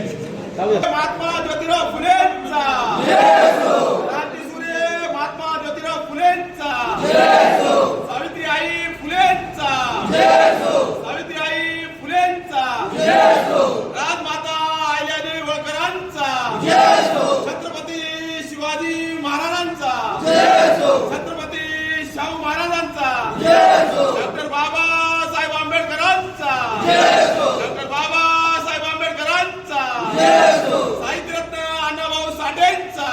महात्मा ज्योतिराव फुलेंचा क्रांतीसूर्य महात्मा ज्योतिराव फुलेंचा सावित्रीबाई फुलेंचा सावित्रीबाई फुलेंचा राजमाता अहिल्यादेवी होळकरांचा छत्रपती शिवाजी महाराजांचा छत्रपती शाहू महाराजांचा डॉक्टर बाबासाहेब आंबेडकरांचा डॉक्टर बाबासाहेब आंबेडकरांचा. साहित्यरत्न अण्णाभाऊ साठेंचा.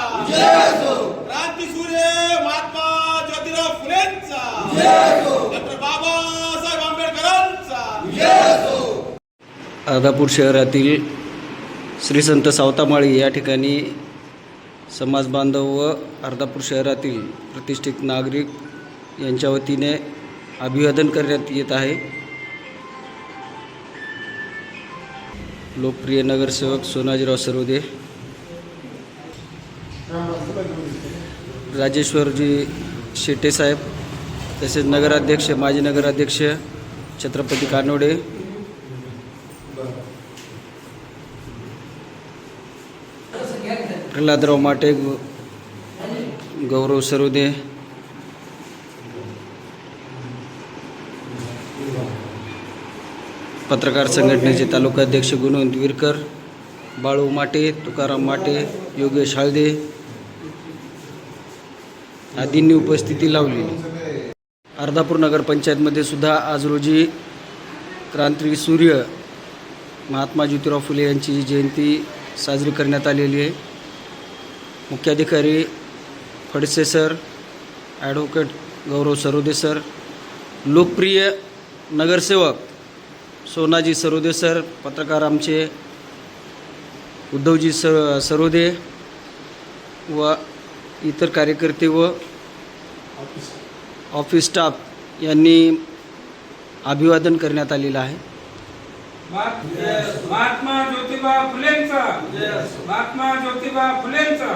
महात्मा ज्योतिराव फुलेंचा. डॉक्टर बाबासाहेब आंबेडकरांचा. अर्धापूर शहरातील श्री संत सावतामाळी या ठिकाणी समाज बांधव व अर्धापूर शहरातील प्रतिष्ठित नागरिक यांच्या वतीने अभिवादन करण्यात येत आहे. लोकप्रिय नगरसेवक सोनाजीराव सरोदे राजेश्वरजी शेट्टे साहेब तसेच नगराध्यक्ष माजी नगराध्यक्ष छत्रपती कानोडे प्रल्हादराव माटे गौरव सरोदे पत्रकार संघटनेचे तालुका अध्यक्ष गुणवंत विरकर बाळू माटे तुकाराम माटे योगेश हळदे आदींनी उपस्थिती लावली. अर्धापूर नगरपंचायतमध्ये सुद्धा आज रोजी क्रांती सूर्य महात्मा ज्योतिराव फुले यांची जयंती साजरी करण्यात आलेली आहे. मुख्याधिकारी Phadse sir advocate Gaurav Sarode sir लोकप्रिय नगरसेवक सोनाजी सरोदे सर पत्रकार आमचे उद्धवजी स सरोदे व इतर कार्यकर्ते व ऑफिस स्टाफ यांनी अभिवादन करण्यात आलेलं आहे. महात्मा ज्योतिबा फुलेंचा. महात्मा ज्योतिबा फुलेंचा.